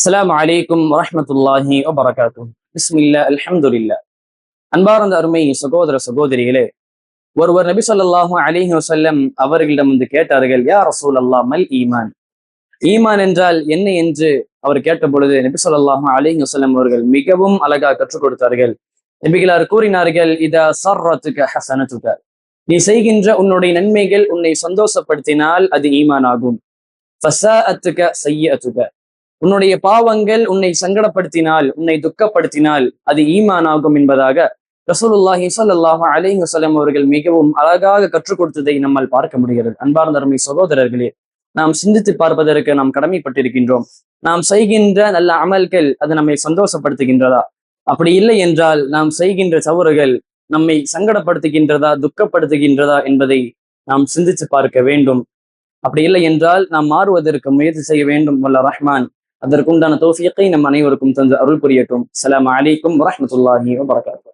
அஸ்லாம் அலைக்கும் வரமத்துல்லாஹி வபரகாத்தும் பிஸ்மில்லா அல்ஹம்துலில்லா. அன்பார்ந்த அருமை சகோதர சகோதரிகளே ஒருவர் நபி சொல்லாஹு அலிஹி வசல்லம் அவர்களிடம் வந்து கேட்டார்கள் யார் ரசூலல்லாஹ் மல் ஈமான்? ஈமான் என்றால் என்ன என்று அவர் கேட்ட பொழுது நபி சொல்லாஹு அலிஹி வசல்லம் அவர்கள் மிகவும் அழகாக கற்றுக் கொடுத்தார்கள். நபிகளார் கூறினார்கள் இதா சர்ரத்துக ஹசனத்துக. நீ செய்கின்ற உன்னுடைய நன்மைகள் உன்னை சந்தோஷப்படுத்தினால் அது ஈமான் ஆகும் ஃபஸாஅத்துக சய்யத்துக உன்னுடைய பாவங்கள் உன்னை சங்கடப்படுத்தினால் உன்னை துக்கப்படுத்தினால் அது ஈமான் ஆகும் என்பதாக ரசூலுல்லாஹி ஸல்லல்லாஹு அலைஹி வஸல்லம் அவர்கள் மிகவும் அழகாக கற்றுக் கொடுத்ததை நம்மால் பார்க்க முடிகிறது. அன்பார்ந்த அருமை சகோதரர்களே நாம் சிந்தித்து பார்ப்பதற்கு நாம் கடமைப்பட்டிருக்கின்றோம். நாம் செய்கின்ற நல்ல அமல்கள் அது நம்மை சந்தோஷப்படுத்துகின்றதா? அப்படி இல்லை என்றால் நாம் செய்கின்ற தவறுகள் நம்மை சங்கடப்படுத்துகின்றதா துக்கப்படுத்துகின்றதா என்பதை நாம் சிந்தித்து பார்க்க வேண்டும். அப்படி இல்லை என்றால் நாம் மாறுவதற்கு முயற்சி செய்ய வேண்டும். வல்ல ரஹ்மான். அதற்குண்டான தோஃபியத்தை நம் அனைவருக்கும் தந்து அருள் புரியட்டும். அலாம் அலைக்கும் வரமத்துல்லாஹி வபரகாத்துஹு.